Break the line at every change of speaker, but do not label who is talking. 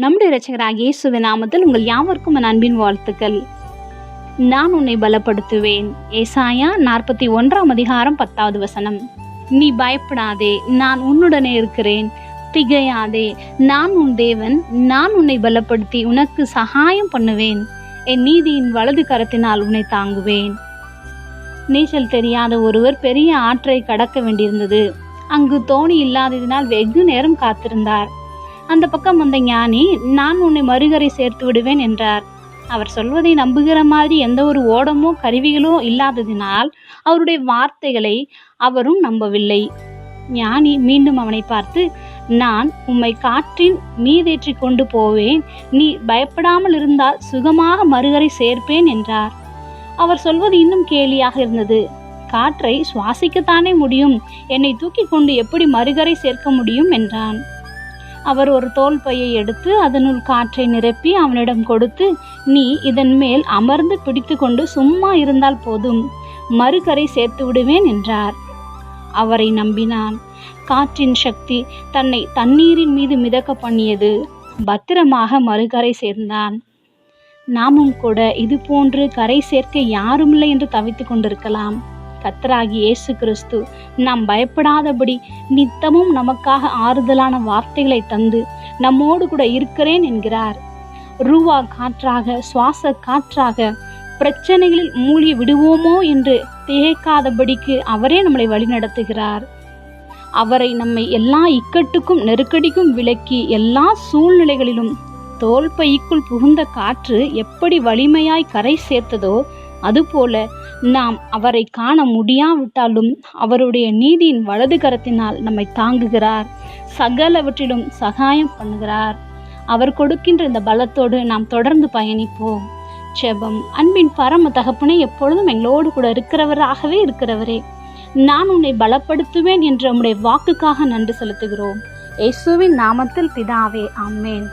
நம்முடைய இரட்சகராகிய இயேசுவின் நாமத்தில் உங்கள் யாவருக்கும் என் அன்பின் வாழ்த்துக்கள். நான் உன்னை பலப்படுத்துவேன். ஏசாயா நாற்பத்தி ஒன்றாம் அதிகாரம் பத்தாவது வசனம். நீ பயப்படாதே நான் உன்னுடனே இருக்கிறேன். திகையாதே நான் உன் தேவன் நான் உன்னை பலப்படுத்தி உனக்கு சகாயம் பண்ணுவேன். என் நீதியின் வலது கரத்தினால் உன்னை தாங்குவேன். நீச்சல் தெரியாத ஒருவர் பெரிய ஆற்றை கடக்க வேண்டியிருந்தது. அங்கு தோணி இல்லாததினால் வெகு நேரம் காத்திருந்தார். அந்த பக்கம் வந்த ஞானி நான் உன்னை மறுகரை சேர்த்து விடுவேன் என்றார். அவர் சொல்வதை நம்புகிற மாதிரி எந்த ஒரு ஓடமோ கருவிகளோ இல்லாததினால் அவருடைய வார்த்தைகளை அவரும் நம்பவில்லை. ஞானி மீண்டும் அவனை பார்த்து நான் உம்மை காற்றின் மீதேற்றி கொண்டு போவேன். நீ பயப்படாமல் இருந்தால் சுகமாக மறுகரை சேர்ப்பேன் என்றார். அவர் சொல்வது இன்னும் கேலியாக இருந்தது. காற்றை சுவாசிக்கத்தானே முடியும். என்னை தூக்கி கொண்டு எப்படி மறுகரை சேர்க்க முடியும்? என்றான். அவர் ஒரு தோல் பையை எடுத்து அதனுள் காற்றை நிரப்பி அவனிடம் கொடுத்து நீ இதன் மேல் அமர்ந்து பிடித்து கொண்டு சும்மா இருந்தால் போதும் மறுகரை சேர்த்து விடுவேன் என்றார். அவரை நம்பினான். காற்றின் சக்தி தன்னை தண்ணீரின் மீது மிதக்க பண்ணியது. பத்திரமாக மறுகரை சேர்ந்தான். நாமும் கூட இது போன்று கரை சேர்க்க யாருமில்லை என்று தவித்துக் கொண்டிருக்கலாம். கத்தராகி இயேசு கிறிஸ்து நாம் பயப்படாதபடி நித்தமும் நமக்காக ஆறுதலான வார்த்தைகளை தந்து நம்மோடு கூட இருக்கிறேன் என்கிறார். ரூவா காற்றாக சுவாச காற்றாக பிரச்சனைகளில் மூழ்கி விடுவோமோ என்று திகைக்காதபடிக்கு அவரே நம்மளை வழிநடத்துகிறார். அவரை நம்மை எல்லா இக்கட்டுக்கும் நெருக்கடிக்கும் விலக்கி எல்லா சூழ்நிலைகளிலும் தோல்பைக்குள் புகுந்த காற்று எப்படி வலிமையாய் கரை சேர்த்ததோ அதுபோல நாம் அவரை காண முடியாவிட்டாலும் அவருடைய நீதியின் வலது கரத்தினால் நம்மை தாங்குகிறார். சகலவற்றிலும் சகாயம் பண்ணுகிறார். அவர் கொடுக்கின்ற இந்த பலத்தோடு நாம் தொடர்ந்து பயணிப்போம். செபம் அன்பின் பரம தகப்பனே எப்பொழுதும் எங்களோடு கூட இருக்கிறவராகவே இருக்கிறவரே நான் உன்னை பலப்படுத்துவேன் என்ற உம்முடைய வாக்குக்காக நன்றி செலுத்துகிறோம். இயேசுவின் நாமத்தில் பிதாவே ஆமேன்.